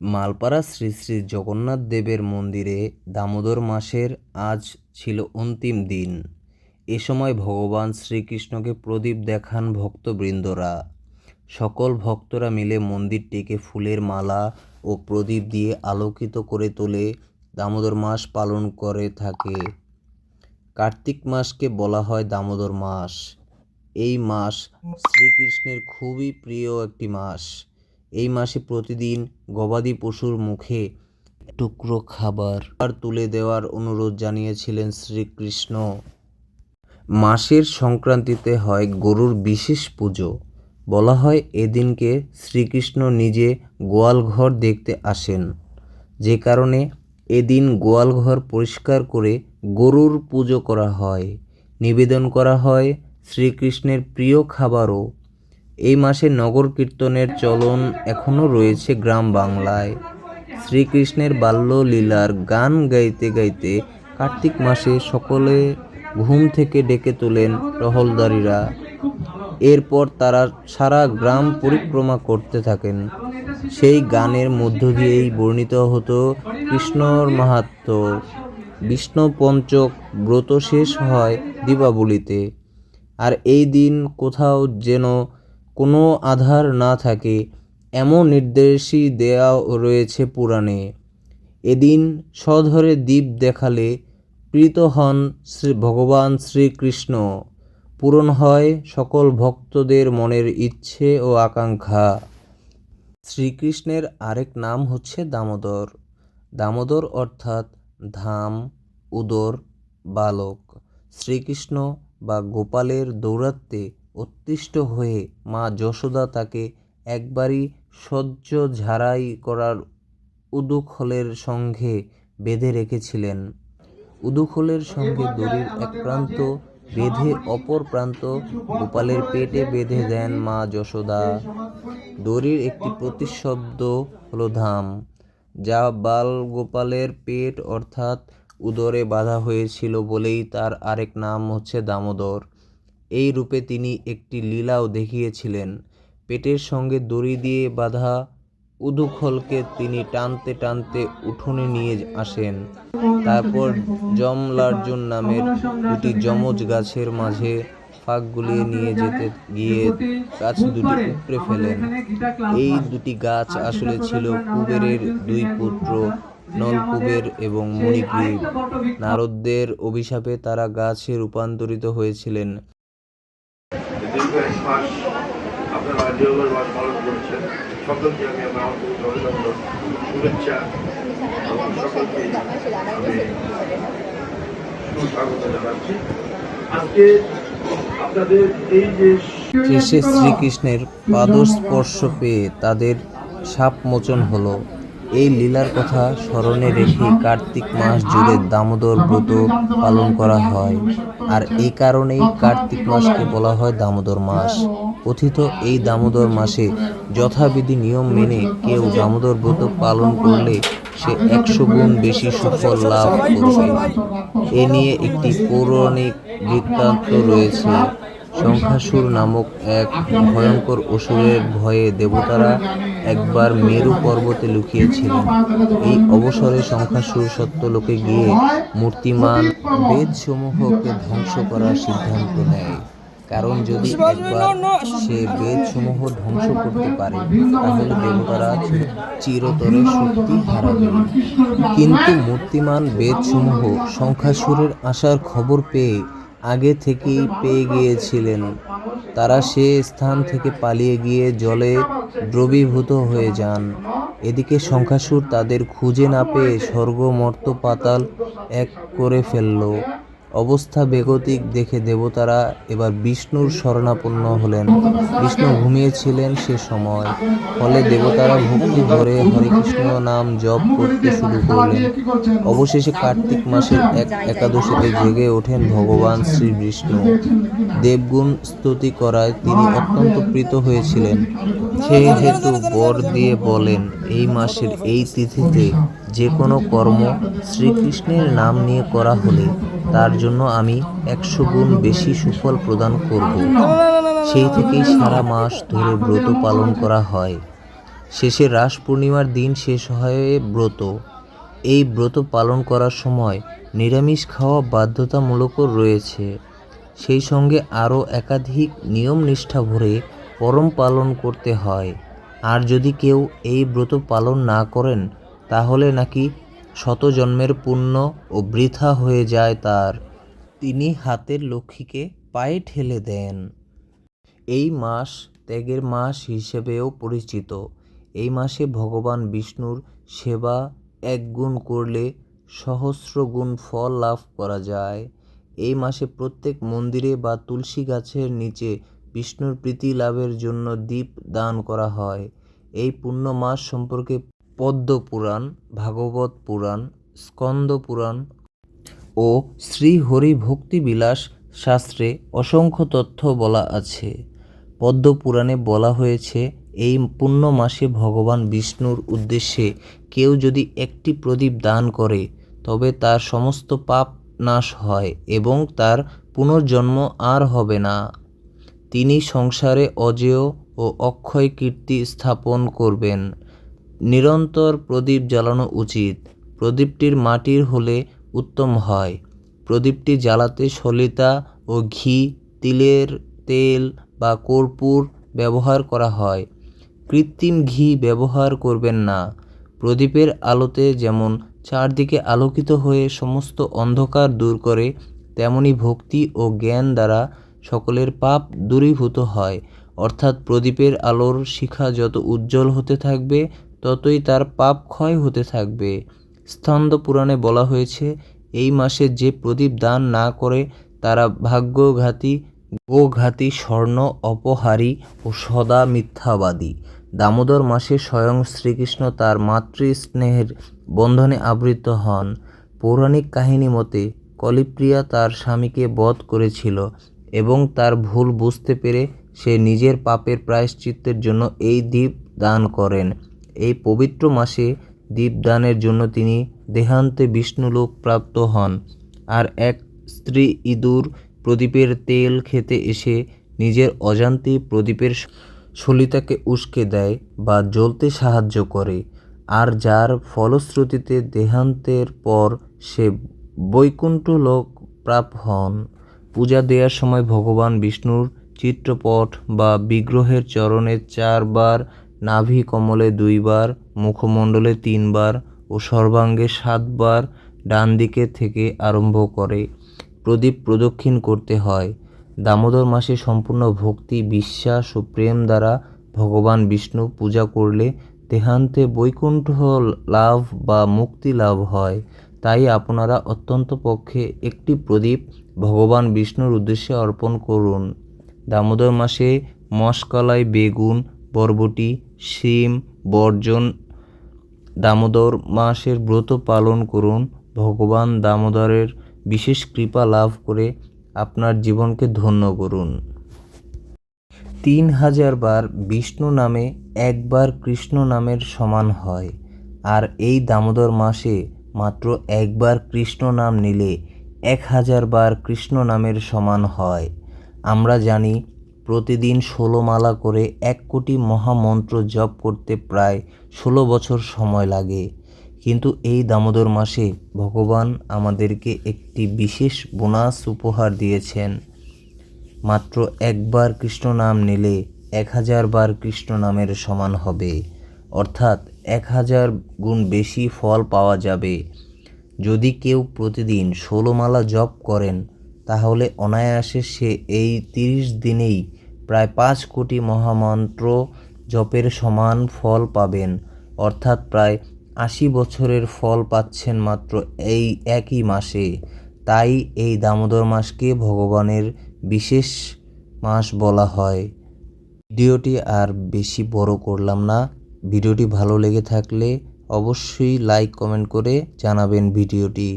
মালপাড়া শ্রী শ্রী জগন্নাথ দেবের মন্দিরে দামোদর মাসের আজ ছিল অন্তিম দিন। এ সময় ভগবান শ্রীকৃষ্ণকে প্রদীপ দেখান ভক্তবৃন্দরা। সকল ভক্তরা মিলে মন্দিরটিকে ফুলের মালা ও প্রদীপ দিয়ে আলোকিত করে তোলে, দামোদর মাস পালন করে থাকে। কার্তিক মাসকে বলা হয় দামোদর মাস। এই মাস শ্রীকৃষ্ণের খুবই প্রিয় একটি মাস। এই মাসে প্রতিদিন গবাদি পশুর মুখে টুকরো খাবার আর তুলে দেওয়ার অনুরোধ জানিয়েছিলেন শ্রীকৃষ্ণ। মাসের সংক্রান্তিতে হয় গরুর বিশেষ পুজো। বলা হয় এদিনকে শ্রীকৃষ্ণ নিজে গোয়ালঘর দেখতে আসেন। যে কারণে এদিন গোয়ালঘর পরিষ্কার করে গরুর পুজো করা হয়। নিবেদন করা হয় শ্রীকৃষ্ণের প্রিয় খাবারও এই মাসে নগর কীর্তনের চলন এখনও রয়েছে গ্রাম বাংলায়। শ্রীকৃষ্ণের বাল্যলীলার গান গাইতে গাইতে কার্তিক মাসে সকলে ঘুম থেকে ডেকে তোলেন টহলদারিরা। এরপর তারা সারা গ্রাম পরিক্রমা করতে থাকেন। সেই গানের মধ্য দিয়েই বর্ণিত হতো কৃষ্ণর মাহাত্ম্য বিষ্ণু পঞ্চক ব্রত শেষ হয় দীপাবলিতে। আর এই দিন কোথাও যেন কোনো আধার না থাকে, এমন নির্দেশই দেয়া রয়েছে পুরাণে। এদিন সধরে দ্বীপ দেখালে প্রীত হন শ্রী, ভগবান শ্রীকৃষ্ণ। পূরণ হয় সকল ভক্তদের মনের ইচ্ছে ও আকাঙ্ক্ষা। শ্রীকৃষ্ণের আরেক নাম হচ্ছে দামোদর। দামোদর অর্থাৎ ধাম, উদর, বালক। শ্রীকৃষ্ণ বা গোপালের দৌরাত্মে অতিষ্ঠ হয়ে মা যশোদা তাকে একবারই সহ্য ঝাড়াই করার উদুখলের সঙ্গে বেঁধে রেখেছিলেন। উদুখলের সঙ্গে দড়ির এক প্রান্ত বেঁধে অপর প্রান্ত গোপালের পেটে বেঁধে দেন মা যশোদা। দড়ির একটি প্রতিশব্দ হলো ধাম, যা বাল গোপালের পেট অর্থাৎ উদরে বাঁধা হয়েছিল বলেই তার আরেক নাম হচ্ছে দামোদর। এই রূপে তিনি একটি লীলাও দেখিয়েছিলেন। পেটের সঙ্গে দড়ি দিয়ে বাঁধা উদুখলকে তিনি টানতে টানতে উঠোনে নিয়ে আসেন। তারপর জমলার্জুন নামের দুটি যমজ গাছের মাঝে ফাঁক গুলিয়ে নিয়ে যেতে গিয়ে গাছ দুটি উপড়ে ফেলেন। এই দুটি গাছ আসলে ছিল কুবেরের দুই পুত্র, নলকুবের এবং মণিগ্রীব নারদদের অভিশাপে তারা গাছে রূপান্তরিত হয়েছিলেন। মাস আপনারা জিওলার মাস পালন করছেন। সকলকে আমি আমার আন্তরিক অভিনন্দন, শুভেচ্ছা, এবং সকলকে আমি সুস্বাগত জানাচ্ছি। আজকে আপনাদের এই যে শেষে শ্রীকৃষ্ণের পাদস্পর্শ পেয়ে তাদের সাপ মোচন হলো এই লীলার কথা স্মরণে রেখে কার্তিক মাস জুড়ে দামোদর ব্রত পালন করা হয়। আর এই কারণেই কার্তিক মাসকে বলা হয় দামোদর মাস। কথিত এই দামোদর মাসে যথাবিধি নিয়ম মেনে কেউ দামোদর ব্রত পালন করলে সে একশো গুণ বেশি সুফল লাভ করবে। এ নিয়ে একটি পৌরাণিক বৃত্তান্ত রয়েছে। শঙ্খাসুর নামক এক ভয়ঙ্কর অসুরের ভয়ে দেবতারা একবার মেরু পর্বতে লুকিয়েছিলেন। এই অবসরে শঙ্খাসুর সত্যলোকে গিয়ে মূর্তিমান বেদসমূহকে ধ্বংস করার সিদ্ধান্ত নেয়। কারণ যদি একবার সে বেদসমূহ ধ্বংস করতে পারে, তাহলে দেবতারা চিরতরে শক্তি হারাবে। কিন্তু মূর্তিমান বেদসমূহ শঙ্খাসুরের আসার খবর পেয়ে আগে থেকেই পেয়ে গিয়েছিলেন। তারা সে স্থান থেকে পালিয়ে গিয়ে জলে দ্রবীভূত হয়ে যান। এদিকে শঙ্খাসুর তাদের খুঁজে না পেয়ে স্বর্গ মর্ত পাতাল এক করে ফেলল। অবস্থা বেগতিক দেখে দেবতারা এবার বিষ্ণুর শরণাপন্ন হলেন। বিষ্ণু ঘুমিয়েছিলেন সে সময়। ফলে দেবতারা ভক্তি ভরে হরিকৃষ্ণ নাম জপ করতে শুরু করলেন। অবশেষে কার্তিক মাসের এক একাদশীতে জেগে ওঠেন ভগবান শ্রী বিষ্ণু। দেবগুণ স্তুতি করায় তিনি অত্যন্ত প্রীত হয়েছিলেন। সেই হেতু বর দিয়ে বলেন, এই মাসের এই তিথিতে যে কোনো কর্ম শ্রীকৃষ্ণের নাম নিয়ে করা হলে তার জন্য আমি একশো গুণ বেশি সুফল প্রদান করব। সেই থেকেই সারা মাস ধরে ব্রত পালন করা হয়। শেষে রাস পূর্ণিমার দিন শেষ হয় ব্রত। এই ব্রত পালন করার সময় নিরামিষ খাওয়া বাধ্যতামূলকও রয়েছে। সেই সঙ্গে আরও একাধিক নিয়ম নিষ্ঠা ভরে পরম পালন করতে হয়। আর যদি কেউ এই ব্রত পালন না করেন তাহলে নাকি শত জন্মের পুণ্য ও বৃথা হয়ে যায় তার। তিনি হাতের লক্ষ্মীকে পায়ে ঠেলে দেন। এই মাস ত্যাগের মাস হিসেবেও পরিচিত। এই মাসে ভগবান বিষ্ণুর সেবা এক গুণ করলে সহস্র গুণ ফল লাভ করা যায়। এই মাসে প্রত্যেক মন্দিরে বা তুলসী গাছের নিচে বিষ্ণুর প্রীতি লাভের জন্য দীপ দান করা হয়। এই পুণ্য মাস সম্পর্কে পদ্ম পুরাণ ভাগবত পুরাণ, স্কন্দ পুরাণ ও শ্রী হরি ভক্তি বিলাস শাস্ত্রে অসংখ্য তথ্য বলা আছে। পদ্ম পুরাণে বলা হয়েছে, এই পুণ্য মাসে ভগবান বিষ্ণুর উদ্দেশ্যে কেউ যদি একটি প্রদীপ দান করে, তবে তার সমস্ত পাপ নাশ হয় এবং তার পুনর্জন্ম আর হবে না। তিনি সংসারে অজেয় ও অক্ষয় কীর্তি স্থাপন করবেন। নিরন্তর প্রদীপ জ্বালানো উচিত। প্রদীপটির মাটির হলে উত্তম হয়। প্রদীপটি জ্বালাতে সলিতা ও ঘি, তিলের তেল বা কর্পূর ব্যবহার করা হয়। কৃত্রিম ঘি ব্যবহার করবেন না। প্রদীপের আলোতে যেমন চারদিকে আলোকিত হয়ে সমস্ত অন্ধকার দূর করে, তেমনি ভক্তি ও জ্ঞান দ্বারা সকলের পাপ দূরীভূত হয়। অর্থাৎ প্রদীপের আলোর শিখা যত উজ্জ্বল হতে থাকবে ততই তার পাপ ক্ষয় হতে থাকবে। স্কন্দ পুরাণে বলা হয়েছে, এই মাসে যে প্রদীপ দান না করে, তারা ভাগ্যঘাতী, গোঘাতী, স্বর্ণ, অপহারী ও সদা মিথ্যাবাদী। দামোদর মাসে স্বয়ং শ্রীকৃষ্ণ তার মাতৃস্নেহের বন্ধনে আবৃত হন। পৌরাণিক কাহিনী মতে, কলিপ্রিয়া তার স্বামীকে বধ করেছিল এবং তার ভুল বুঝতে পেরে সে নিজের পাপের প্রায়শ্চিত্তের জন্য এই দ্বীপ দান করেন। এই পবিত্র মাসে দীপদানের জন্য তিনি দেহান্তে বিষ্ণুলোক প্রাপ্ত হন। আর এক স্ত্রী ইঁদুর প্রদীপের তেল খেতে এসে নিজের অজান্তেই প্রদীপের সলিতাকে উস্কে দেয় বা জ্বলতে সাহায্য করে। আর যার ফলশ্রুতিতে দেহান্তের পর সে বৈকুণ্ঠ লোক প্রাপ হন। পূজা দেওয়ার সময় ভগবান বিষ্ণুর চিত্রপট বা বিগ্রহের চরণে চারবার নাভি কমলে দুইবার, মুখমণ্ডলে তিনবার ও সর্বাঙ্গে সাতবার ডান দিকে থেকে আরম্ভ করে। প্রদীপ প্রদক্ষিণ করতে হয়। দামোদর মাসে সম্পূর্ণ ভক্তি, বিশ্বাস ও প্রেম দ্বারা ভগবান বিষ্ণু পূজা করলে দেহান্তে বৈকুণ্ঠ লাভ বা মুক্তি লাভ হয়। তাই আপনারা অত্যন্ত পক্ষে একটি প্রদীপ ভগবান বিষ্ণুর উদ্দেশ্যে অর্পণ করুন। দামোদর মাসে মশকলাই বেগুন বরবটি, শিম, বর্জন, দামোদর মাসের ব্রত পালন করুন। ভগবান দামোদরের বিশেষ কৃপা লাভ করে আপনার জীবনকে ধন্য করুন। তিন হাজার বার বিষ্ণু নামে একবার কৃষ্ণ নামের সমান হয়। আর এই দামোদর মাসে মাত্র একবার কৃষ্ণ নাম নিলে এক হাজার বার কৃষ্ণ নামের সমান হয়। আমরা জানি প্রতিদিন ষোলো মালা করে এক কোটি মহামন্ত্র জপ করতে প্রায় ষোলো বছর সময় লাগে। কিন্তু এই দামোদর মাসে ভগবান আমাদেরকে একটি বিশেষ বোনাস উপহার দিয়েছেন। মাত্র একবার কৃষ্ণ নাম নিলে এক হাজার বার কৃষ্ণ নামের সমান হবে। অর্থাৎ এক হাজার গুণ বেশি ফল পাওয়া যাবে। যদি কেউ প্রতিদিন ষোলো মালা জপ করেন, তাহলে অনায়াসে সে এই তিরিশ দিনেই প্রায় পাঁচ কোটি মহামন্ত্র জপের সমান ফল পাবেন, অর্থাৎ প্রায় আশি বছরের ফল পাচ্ছেন মাত্র এই একই মাসে। তাই এই দামোদর মাসকে ভগবানের বিশেষ মাস বলা হয়। ভিডিওটি আর বেশি বড় করলাম না। ভিডিওটি ভালো লেগে থাকলে অবশ্যই লাইক, কমেন্ট করে জানাবেন ভিডিওটি।